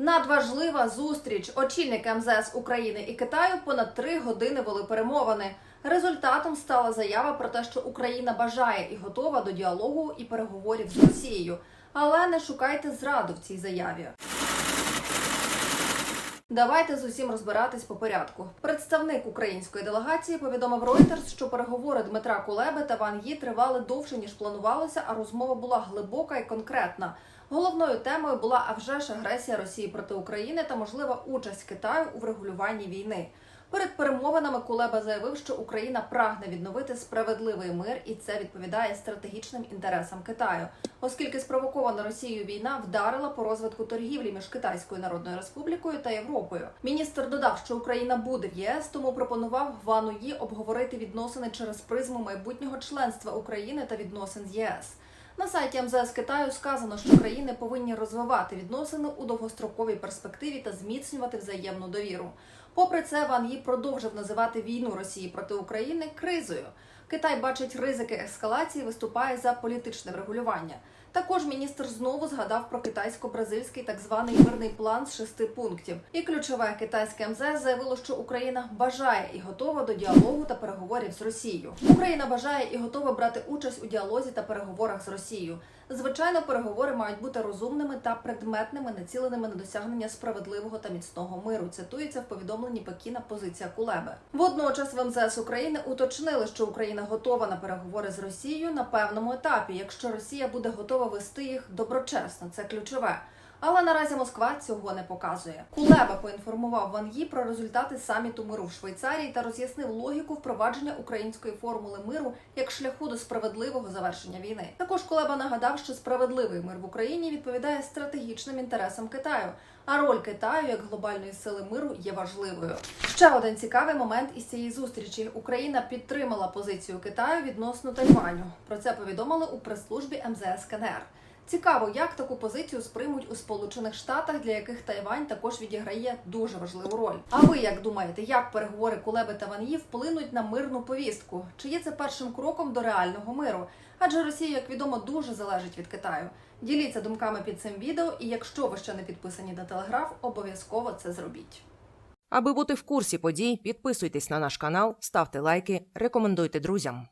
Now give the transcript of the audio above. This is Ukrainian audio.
Надважлива зустріч. Очільник МЗС України і Китаю понад три години вели перемовини. Результатом стала заява про те, що Україна бажає і готова до діалогу і переговорів з Росією. Але не шукайте зраду в цій заяві. Давайте з усім розбиратись по порядку. Представник української делегації повідомив Reuters, що переговори Дмитра Кулеби та Ван Ї тривали довше ніж планувалося, а розмова була глибока і конкретна. Головною темою була а вже ж агресія Росії проти України та можлива участь Китаю у врегулюванні війни. Перед перемовинами Кулеба заявив, що Україна прагне відновити справедливий мир, і це відповідає стратегічним інтересам Китаю, оскільки спровокована Росією війна вдарила по розвитку торгівлі між Китайською Народною Республікою та Європою. Міністр додав, що Україна буде в ЄС, тому пропонував Вану Ї обговорити відносини через призму майбутнього членства України та відносин з ЄС. На сайті МЗС Китаю сказано, що країни повинні розвивати відносини у довгостроковій перспективі та зміцнювати взаємну довіру. Попри це, Ван Ї продовжив називати війну Росії проти України кризою. Китай бачить ризики ескалації, виступає за політичне врегулювання. Також міністр знову згадав про китайсько-бразильський так званий мирний план з шести пунктів. І ключове китайське МЗС заявило, що Україна бажає і готова до діалогу та переговорів з Росією. Україна бажає і готова брати участь у діалозі та переговорах з Росією. Звичайно, переговори мають бути розумними та предметними, націленими на досягнення справедливого та міцного миру. Цитується в повідомленні Пекіна позиція Кулеби. Водночас в МЗС України уточнили, що Україна готова на переговори з Росією на певному етапі, якщо Росія буде готова вести їх доброчесно. Це ключове. Але наразі Москва цього не показує. Кулеба поінформував Ван Ї про результати саміту миру в Швейцарії та роз'яснив логіку впровадження української формули миру як шляху до справедливого завершення війни. Також Кулеба нагадав, що справедливий мир в Україні відповідає стратегічним інтересам Китаю. А роль Китаю як глобальної сили миру є важливою. Ще один цікавий момент із цієї зустрічі: Україна підтримала позицію Китаю відносно Тайваню. Про це повідомили у прес-службі МЗС КНР. Цікаво, як таку позицію сприймуть у Сполучених Штатах, для яких Тайвань також відіграє дуже важливу роль. А ви як думаєте, як переговори Кулеби та Ван Ї вплинуть на мирну повістку? Чи є це першим кроком до реального миру? Адже Росія, як відомо, дуже залежить від Китаю. Діліться думками під цим відео, і якщо ви ще не підписані на телеграф, обов'язково це зробіть. Аби бути в курсі подій, підписуйтесь на наш канал, ставте лайки, рекомендуйте друзям.